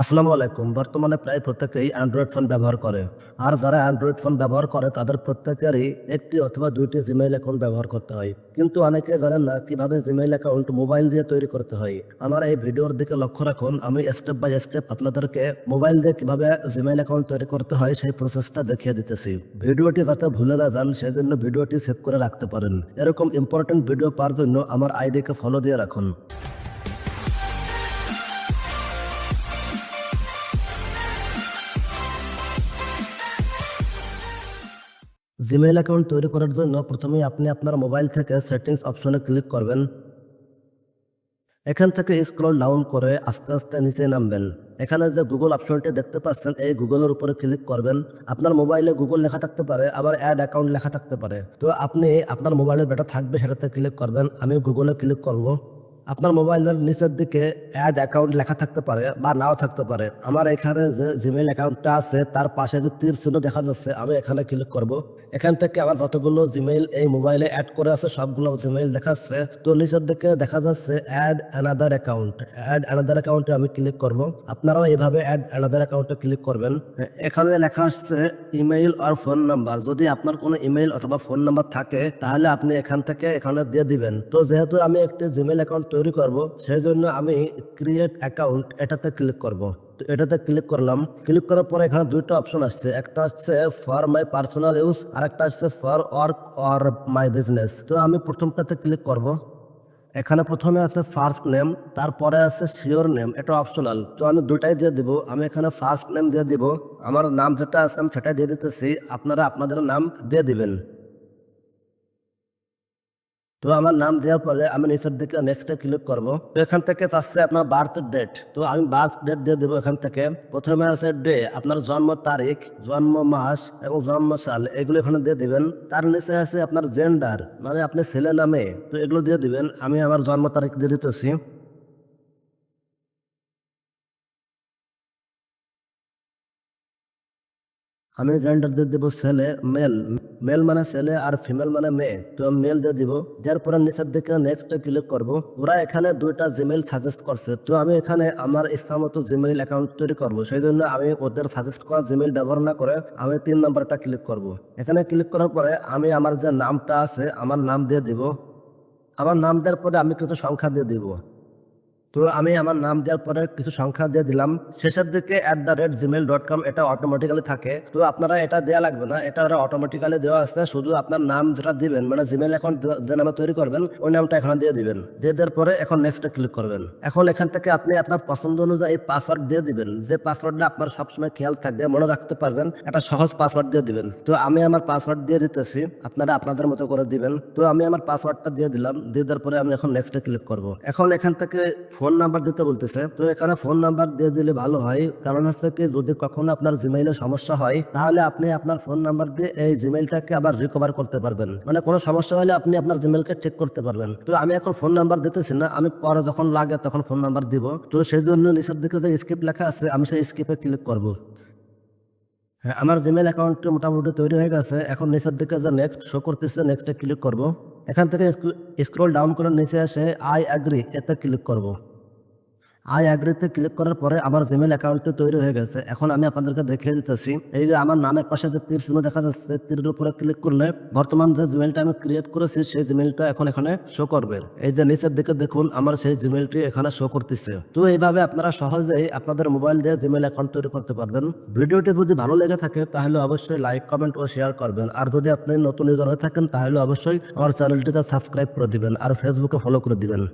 আসসালামু আলাইকুম। বর্তমানে প্রায় প্রত্যেকেই অ্যান্ড্রয়েড ফোন ব্যবহার করে। আর যারা অ্যান্ড্রয়েড ফোন ব্যবহার করে, তাদের প্রত্যেকেরই একটি অথবা দুইটি জিমেইল অ্যাকাউন্ট ব্যবহার করতে হয়। কিন্তু অনেকে জানেন না কীভাবে জিমেইল অ্যাকাউন্ট মোবাইল দিয়ে তৈরি করতে হয়। আমার এই ভিডিওর দিকে লক্ষ্য রাখুন। আমি স্টেপ বাই স্টেপ আপনাদেরকে মোবাইল দিয়ে কীভাবে জিমেইল অ্যাকাউন্ট তৈরি করতে হয়, সেই প্রসেসটা দেখিয়ে দিতেছি। ভিডিওটি যাতে ভুলে না যান সেই জন্য ভিডিওটি সেভ করে রাখতে পারেন। এরকম ইম্পর্টেন্ট ভিডিও পাওয়ার জন্য আমার আইডিকে ফলো দিয়ে রাখুন। জিমেইল অ্যাকাউন্ট তৈরি করার জন্য প্রথমেই আপনি আপনার মোবাইল থেকে সেটিংস অপশনে ক্লিক করবেন। এখান থেকে স্ক্রল ডাউন করে আস্তে আস্তে নিচে নামবেন। এখানে যে গুগল অপশনটি দেখতে পাচ্ছেন, এই গুগলের উপরে ক্লিক করবেন। আপনার মোবাইলে গুগল লেখা থাকতে পারে, আবার অ্যাড অ্যাকাউন্ট লেখা থাকতে পারে। তো আপনি আপনার মোবাইলে যেটা থাকবে সেটাতে ক্লিক করবেন। আমি গুগলে ক্লিক করব। আপনার মোবাইলের নিচের দিকে অ্যাড অ্যাকাউন্ট লেখা থাকতে পারে বা নাও থাকতে পারে। আমার এখানে যে জিমেইল অ্যাকাউন্টটা আছে, তার পাশে যে তীর চিহ্ন দেখা যাচ্ছে, আমি এখানে ক্লিক করব। এখান থেকে আমার যতগুলো জিমেইল এই মোবাইলে অ্যাড করে আছে, সবগুলো জিমেইল দেখাচ্ছে। তো নিচের দিকে দেখা যাচ্ছে add another account add another অ্যাকাউন্টে আমি ক্লিক করব। আপনারাও এইভাবে অ্যাড অ্যানাদার অ্যাকাউন্টে ক্লিক করবেন। এখানে লেখা আসছে ইমেইল আর ফোন নাম্বার। যদি আপনার কোনো ইমেইল অথবা ফোন নাম্বার থাকে, তাহলে আপনি এখান থেকে এখানে দিয়ে দিবেন। তো যেহেতু আমি একটি জিমেইল অ্যাকাউন্ট তৈরি করব সেই জন্য আমি ক্রিয়েট অ্যাকাউন্ট এটাতে ক্লিক করব। তো এটাতে ক্লিক করলাম। ক্লিক করার পরে এখানে দুইটা অপশন আসছে। একটা হচ্ছে ফর মাই পার্সোনাল ইউজ আর একটা হচ্ছে for work or my business তো আমি প্রথমটাতে ক্লিক করব। এখানে প্রথমে আছে ফার্স্ট নেম তারপরে আছে শিওর নেম এটা অপশনাল তো আমি দুটাই দিয়ে দিব, আমি এখানে ফার্স্ট নেম দিয়ে দিব। আমার নাম যেটা আছে আমি সেটাই দিয়ে দিতেছি, আপনারা আপনাদের নাম দিয়ে দিবেন। তো আমার নাম দেওয়ার পরে আমি নিচের দিকে নেক্সটে ক্লিক করব। তো এখান থেকে চাচ্ছে আপনার বার্থ ডেট তো আমি বার্থ ডেট দিয়ে দেবো এখান থেকে। প্রথমে আছে ডে আপনার জন্ম তারিখ, জন্ম মাস এবং জন্ম সাল। এগুলো এখানে দিয়ে দিবেন। তার নিচে আছে আপনার জেন্ডার মানে আপনি ছেলে নামে তো এগুলো দিয়ে দিবেন। আমি আমার জন্ম তারিখ দিয়ে দিতেছি। আমি জেন্ডার দিয়ে দেবো ছেলে মেল মেল মানে ছেলে আর ফিমেল মানে মেয়ে। তো মেল দিয়ে দিব। দেওয়ার পরে নিচের দিকে নেক্সট ক্লিক করব। ওরা এখানে দুইটা জিমেইল সাজেস্ট করছে। তো আমি এখানে আমার ইচ্ছা মতো জিমেইল অ্যাকাউন্ট তৈরি করব। সেই জন্য আমি ওদের সাজেস্ট করা জিমেইল ব্যবহার না করে আমি তিন নাম্বারটা ক্লিক করব। এখানে ক্লিক করার পরে আমি আমার যে নামটা আছে, আমার নাম দিয়ে দিব। আমার নাম দেওয়ার পরে আমি কিছু সংখ্যা দিয়ে দিব। তো আমি আমার নাম দেওয়ার পরে কিছু সংখ্যা দিয়ে দিলাম। শেষের দিকে at the rate Gmail dot com এটা অটোমেটিক্যালি থাকে। তো আপনারা এটা দেওয়া লাগবে না। এটা ওরা অটোমেটিক্যালি দেওয়া আছে। শুধু আপনার নাম যেটা দিবেন মানে জিমেল অ্যাকাউন্ট যে নামে তৈরি করবেন, ওই নামটা এখানে দিয়ে দিবেন। দিয়ে দেওয়ার পরে এখন নেক্সটে ক্লিক করবেন। এখন এখান থেকে আপনি আপনার পছন্দ অনুযায়ী পাসওয়ার্ড দিয়ে দিবেন। যে পাসওয়ার্ডটা আপনার সবসময় খেয়াল থাকবে, মনে রাখতে পারবেন, একটা সহজ পাসওয়ার্ড দিয়ে দিবেন। তো আমি আমার পাসওয়ার্ড দিয়ে দিতেছি। আপনারা আপনাদের মতো করে দিবেন। তো আমি আমার পাসওয়ার্ডটা দিয়ে দিলাম। দিয়ে দেওয়ার পরে আমি এখন নেক্সটে ক্লিক করব। এখন এখান থেকে ফোন নাম্বার দিতে বলতেছে। তো এখানে ফোন নাম্বার দিয়ে দিলে ভালো হয়। কারণ হচ্ছে কি, যদি কখনো আপনার জিমেইলে সমস্যা হয়, তাহলে আপনি আপনার ফোন নাম্বার দিয়ে এই জিমেইলটাকে আবার রিকভার করতে পারবেন। মানে কোনো সমস্যা হলে আপনি আপনার জিমেইলকে ঠিক করতে পারবেন। তো আমি এখন ফোন নাম্বার দিতেছি না, আমি পরে যখন লাগে তখন ফোন নাম্বার দিব। তো সেই জন্য নিচের দিকে যে স্কিপ লেখা আছে, আমি সেই স্কিপে ক্লিক করব। হ্যাঁ আমার জিমেল অ্যাকাউন্ট মোটামুটি তৈরি হয়ে গেছে। এখন নিচের দিকে যে নেক্সট শো করতেছে নেক্সটে ক্লিক করব। এখান থেকে স্ক্রল ডাউন করে নিচে এসে আই অ্যাগ্রি এতে ক্লিক করব। আই অ্যাগ্রিতে ক্লিক করার পরে আমার জিমেল অ্যাকাউন্টটি তৈরি হয়ে গেছে। এখন আমি আপনাদেরকে দেখিয়ে দিতেছি এই যে আমার নামের পাশে যে তীর চিহ্ন দেখা যাচ্ছে, তীরের উপরে ক্লিক করলে বর্তমান যে জিমেলটা আমি ক্রিয়েট করেছি, সেই জিমেলটা এখন এখানে শো করবে। এই যে নিচের দিকে দেখুন, আমার সেই জিমেলটি এখানে শো করতেছে। তো এইভাবে আপনারা সহজেই আপনাদের মোবাইল দিয়ে জিমেল অ্যাকাউন্ট তৈরি করতে পারবেন। ভিডিওটি যদি ভালো লেগে থাকে, তাহলে অবশ্যই লাইক কমেন্ট ও শেয়ার করবেন। আর যদি আপনি নতুন ইউজার হয়ে থাকেন, তাহলে অবশ্যই আমার চ্যানেলটিতে সাবস্ক্রাইব করে দিবেন। আর ফেসবুকে ফলো করে দিবেন।